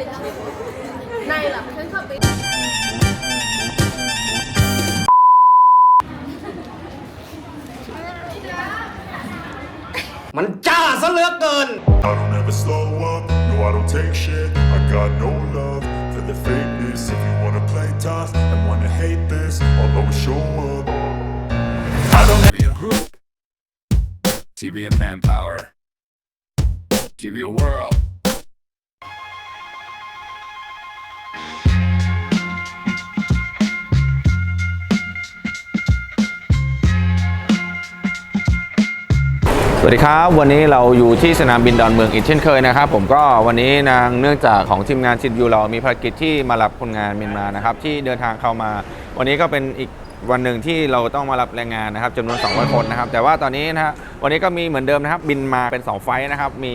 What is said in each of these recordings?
เป็นเชฟในหลับฉันขับไป มันจ้าซะเหลือเกิน I don't ever slow up, no I don't take shit I got no love for the fakeness If you wanna play tough and wanna hate this I'll always show up I don't TV a group, TV a manpower, TV a world. วัสดีครับ วันนี้เราอยู่ที่สนามบินดอนเมืองอีกเช่นเคยนะครับ ผมก็วันนี้นางเนื่องจากของทีมงานชิดยูเรามีภารกิจที่มารับคนงานเมียนมานะครับ ที่เดินทางเข้ามา วันนี้ก็เป็นอีกวันหนึ่งที่เราต้องมารับแรงงานนะครับจำนวน 200 คนนะครับ แต่ว่าตอนนี้นะฮะวันนี้ก็มีเหมือนเดิมนะครับ บินมาเป็น 2 ไฟล์นะครับมี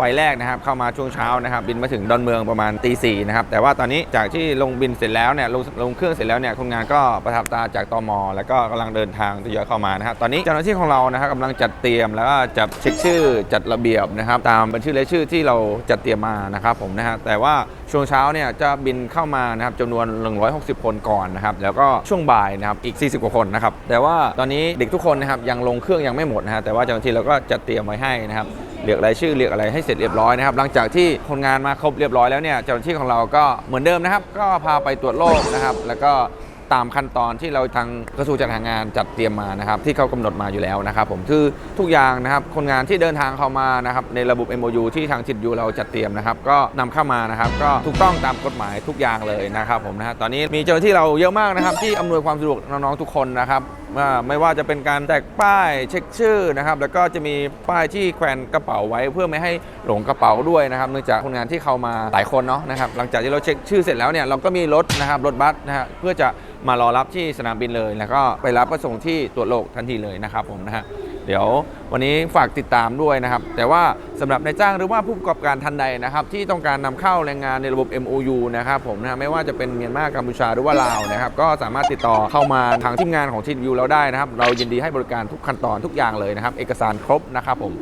ไฟล์แรกนะครับเข้ามาช่วงเช้านะครับบินมาถึงดอนเมืองประมาณตีสี่นะครับแต่ว่าตอนนี้จากที่ลงบินเสร็จแล้วเนี่ยลงลงเครื่องเสร็จแล้วเนี่ยคนงานก็ประทับตาจากตมแล้วก็กำลังเดินทางทยอยเข้ามานะครับตอนนี้เจ้าหน้าที่ของเรานะครับกำลังจัดเตรียมแล้วก็จับเช็คชื่อจัดระเบียบนะครับตามบัญชีรายชื่อที่เราจัดเตรียมมานะครับผมนะฮะแต่ว่าช่วงเช้าเนี่ยจะบินเข้ามานะครับจำนวน 160 คนก่อนนะครับแล้วก็ช่วงบ่ายนะครับอีก 40 กว่าคนนะครับแต่ว่าตอนนี้เด็กทุกคนนะครับยังลงเครื่องยังไม่หมดนะฮะแต่ว่าเจ้าหน้าที่เราก็จัดเตรียมไว้ให้นะครับ รียกรายชื่อเรียกอะไรให้เสร็จเรียบร้อยนะครับหลังจากที่คนงานมาครบเรียบร้อยแล้วเนี่ยเจ้าหน้าที่ของเราก็เหมือนเดิมนะครับ ก็พาไปตรวจโรคนะครับ แล้วก็ตามขั้นตอนที่เราทางกระทรวงจัดหางานจัดเตรียมมานะครับ ที่เขากำหนดมาอยู่แล้วนะครับ ผมคือทุกอย่างนะครับ คนงานที่เดินทางเข้ามานะครับในระบบ MOU ที่ทางจิตยูเราจัดเตรียมนะครับ ก็นำเข้ามานะครับ ก็ถูกต้องตามกฎหมายทุกอย่างเลยนะครับ ผมนะฮะตอนนี้มีเจ้าหน้าที่เราเยอะมากนะครับ ที่อำนวยความสะดวกน้องๆทุกคนนะครับ ไม่ว่าจะเป็นการแตกป้ายเช็คชื่อนะครับแล้วก็จะมีป้ายที่แขวนกระเป๋าไว้เพื่อไม่ให้หลงกระเป๋าด้วยนะครับเนื่องจากคนงานที่เข้ามาหลายคนเนาะนะครับหลังจากที่เราเช็คชื่อเสร็จแล้วเนี่ยเราก็มีรถนะครับรถบัสนะฮะเพื่อจะมารอรับที่สนามบินเลย แล้วก็ไปรับก็ส่งที่ตรวจโรคทันทีเลยนะครับผมนะฮะ เดี๋ยววันนี้ฝากติดตามด้วยนะครับ แต่ว่าสำหรับนายจ้างหรือว่าผู้ประกอบการทันใดนะครับ ที่ต้องการนำเข้าแรงงานในระบบ MOU นะครับผมนะไม่ว่าจะเป็นเมียนมากัมพูชาหรือว่าลาวนะครับ ก็สามารถติดต่อเข้ามาทางทีมงานของทีมยูเราได้นะครับ เรายินดีให้บริการทุกขั้นตอนทุกอย่างเลยนะครับ เอกสารครบนะครับผม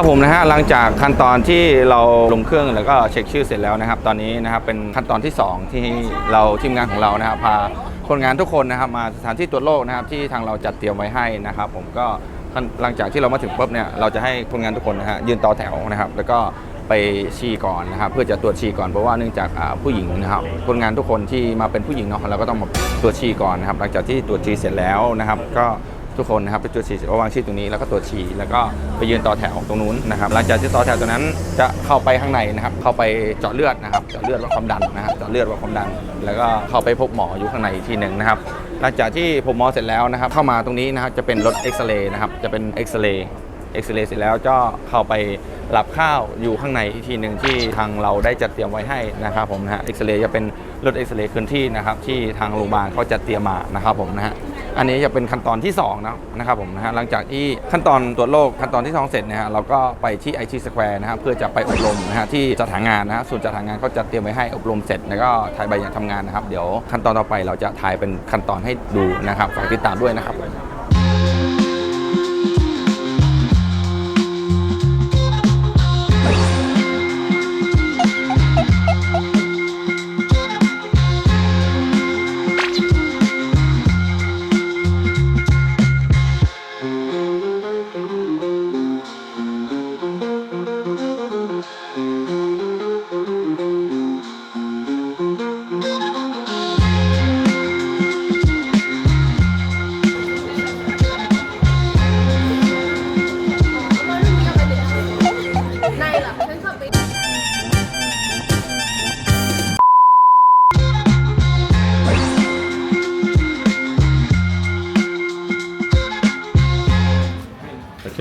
ครับผมนะฮะหลังจากขั้นตอนที่เราลงเครื่องแล้วก็เช็คชื่อเสร็จแล้วนะครับ ตอนนี้นะครับเป็นขั้นตอนที่ 2 ที่เราทีมงานของเรานะครับพาคนงานทุกคนนะครับมาสถานที่ตรวจโรคนะครับที่ทางเราจัดเตรียมไว้ให้นะครับ ผมก็หลังจากที่เรามาถึงปุ๊บเนี่ยเราจะให้คนงานทุกคนนะฮะยืนต่อแถวนะครับ แล้วก็ไปฉี่ก่อนนะครับเพื่อจะตรวจฉี่ก่อนเพราะว่าเนื่องจากผู้หญิงนะครับคนงานทุกคนที่มาเป็นผู้หญิงเนาะเราก็ต้องมาตรวจฉี่ก่อนนะครับหลังจากที่ตรวจฉี่เสร็จแล้วนะครับ ก็ ทุกคนนะครับไปตรวจฉี่เสร็จก็วางฉี่ตรงนี้แล้วก็ตรวจฉี่แล้วก็ไปยืนต่อแถวตรงนู้นนะครับหลังจากที่ต่อแถวตรงนั้นจะเข้าไปข้างในนะครับเข้าไปเจาะเลือดนะครับเจาะเลือดวัดความดันนะครับเจาะเลือดวัดความดัน แล้วก็เข้าไปพบหมออยู่ข้างในอีกทีหนึ่งนะครับหลังจากที่ผมหมอเสร็จแล้วนะครับเข้ามาตรงนี้นะครับจะเป็นรถเอ็กซเรย์นะครับจะเป็นเอ็กซเรย์ เอ็กซเรย์เสร็จแล้วก็เข้าไปรับข้าวอยู่ข้างในอีกทีหนึ่งที่ทางเราได้จัดเตรียมไว้ให้นะครับผมนะฮะเอ็กซเรย์จะเป็นรถเอ็กซเรย์เคลื่อนที่นะครับที่ทางโรงพยาบาลเขาจัดเตรียมมานะครับผมนะฮะอันนี้จะเป็นขั้นตอนที่2นะนะครับผมนะฮะหลังจากที่ขั้นตอนตรวจโรคขั้นตอนที่ 2 เสร็จนะฮะเราก็ไปที่ IT Square นะครับเพื่อจะไปอบรมนะฮะที่จัดหางานนะฮะส่วนจัดหางานเขาจะเตรียมไว้ให้อบรมเสร็จแล้วก็ถ่ายใบอย่างทำงานนะครับ เดี๋ยวขั้นตอนต่อไปเราจะถ่ายเป็นขั้นตอนให้ดูนะครับฝากติดตามด้วยนะครับ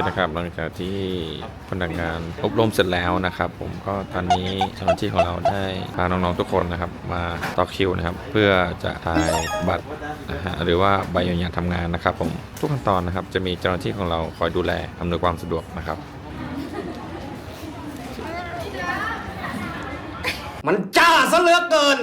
นะครับหลังจากที่พนักงานอบรมเสร็จแล้วนะครับ ผมก็ตอนนี้เจ้าหน้าที่ของเราได้พาน้องๆทุกคนนะครับ มาต่อคิวนะครับ เพื่อจะถ่ายบัตรนะฮะหรือว่าใบอนุญาตทำงานนะครับ ผมทุกขั้นตอนนะครับ จะมีเจ้าหน้าที่ของเราคอยดูแลอำนวยความสะดวกนะครับ มันจ้าซะเหลือเกิน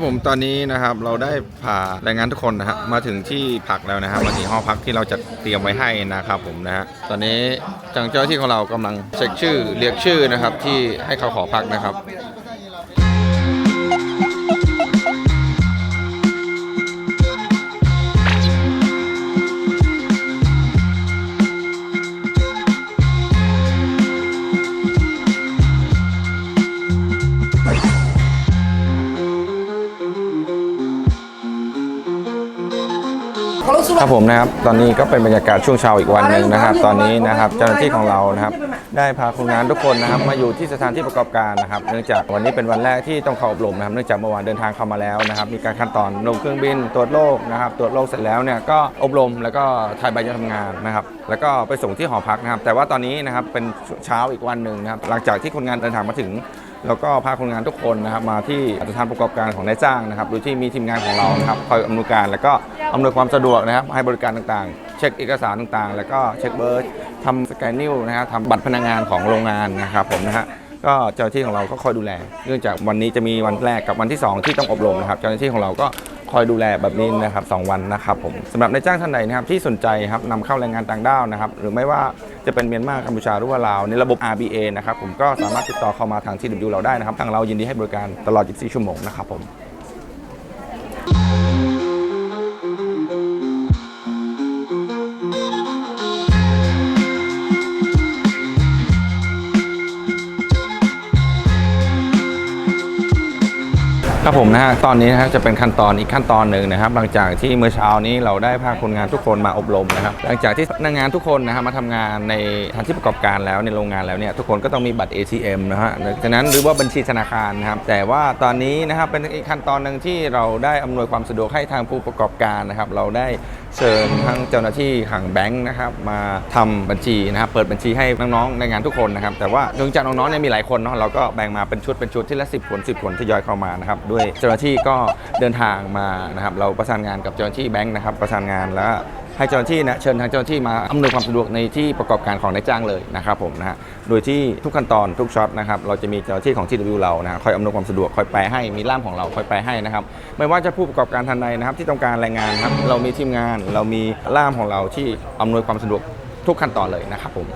ครับผมตอนนี้นะครับเราได้พาแรงงานทุกคนนะฮะมาถึงที่พักแล้วนะฮะมาถึงห้องพักที่เราจะเตรียมไว้ให้นะครับผมนะฮะตอนนี้ทางเจ้าหน้าที่ของเรากำลังเช็คชื่อเรียกชื่อนะครับที่ให้เขาขอพักนะครับ ครับผมนะครับตอนนี้ก็เป็นบรรยากาศช่วงเช้าอีกวันหนึ่งนะครับ ตอนนี้นะครับเจ้าหน้าที่ของเรานะครับ ได้พาคนงานทุกคนนะครับมาอยู่ที่สถานที่ประกอบการนะครับ เนื่องจากวันนี้เป็นวันแรกที่ต้องเข้าอบรมนะครับ เนื่องจากเมื่อวานเดินทางเข้ามาแล้วนะครับ มีการขั้นตอนลงเครื่องบินตรวจโรคนะครับตรวจโรคเสร็จแล้วเนี่ยก็อบรมแล้วก็ถ่ายใบทำงานนะครับ แล้วก็ไปส่งที่หอพักนะครับ แต่ว่าตอนนี้นะครับเป็นเช้าอีกวันหนึ่งนะครับหลังจากที่คนงานเดินทางมาถึงแล้วก็พาคนงานทุกคนนะครับมาที่สถานประกอบการของนายจ้างนะครับโดยที่มีทีมงานของเรานะครับคอยอำนวยการแล้วก็ อำนวยความสะดวกนะครับ ให้บริการต่างๆ เช็คเอกสารต่างๆ แล้วก็เช็คเบอร์ทำสแกนนิ้วนะครับทำบัตรพนักงานของโรงงานนะครับผมนะฮะก็เจ้าหน้าที่ของเราก็คอยดูแล เนื่องจากวันนี้จะมีวันแรกกับวันที่ 2 ที่ต้องอบรมนะครับ เจ้าหน้าที่ของเราก็คอยดูแลแบบนี้นะครับสองวันนะครับผมสำหรับนายจ้างท่านใดนะครับที่สนใจครับนำเข้าแรงงานต่างด้าวนะครับหรือไม่ว่าจะเป็นเมียนมากัมพูชาหรือว่าลาวในระบบ RBA นะครับผมก็สามารถติดต่อเข้ามาทาง TW เราได้นะครับทางเรายินดีให้บริการตลอด 24 ชั่วโมงนะครับผม ครับผมนะฮะตอนนี้นะฮะจะเป็นขั้นตอนอีกขั้นตอนหนึ่งนะครับ หลังจากที่เมื่อเช้านี้เราได้พาคนงานทุกคนมาอบรมนะครับ หลังจากที่นักงานทุกคนนะฮะมาทำงานในสถานที่ประกอบการแล้วในโรงงานแล้วเนี่ยทุกคนก็ต้องมีบัตร ATM นะฮะฉะนั้นหรือว่าบัญชีธนาคารนะครับแต่ว่าตอนนี้นะครับเป็นอีกขั้นตอนหนึ่งที่เราได้อำนวยความสะดวกให้ทางผู้ประกอบการนะครับ เราได้เชิญทั้งเจ้าหน้าที่ห่างแบงค์นะครับมาทำบัญชีนะครับเปิดบัญชีให้น้องๆในงานทุกคนนะครับแต่ว่าเนื่องจากน้องๆเนี่ยมีหลายคนเนาะเราก็แบ่งมาเป็นชุดเป็นชุดที่ละ 10 คน 10 คนทยอยเข้ามานะครับด้วยเจ้าหน้าที่ก็เดินทางมานะครับเราประสานงานกับเจ้าหน้าที่แบงค์นะครับประสานงานแล้วให้เจ้าหน้าที่นะเชิญทางเจ้าหน้าที่มาอำนวยความสะดวกในที่ประกอบการของนายจ้างเลยนะครับผมนะฮะโดยที่ทุกขั้นตอนทุกช็อตนะครับเราจะมีเจ้าหน้าที่ของ TW เรานะฮะคอยอำนวยความสะดวกคอยแปลให้มีล่ามของเราคอยแปลให้นะครับไม่ว่าจะผู้ประกอบการทันใดนะครับที่ต้องการแรงงานครับเรามีทีมงาน เรามีล่ามของเราที่อำนวยความสะดวกทุกขั้นตอนเลยนะครับผม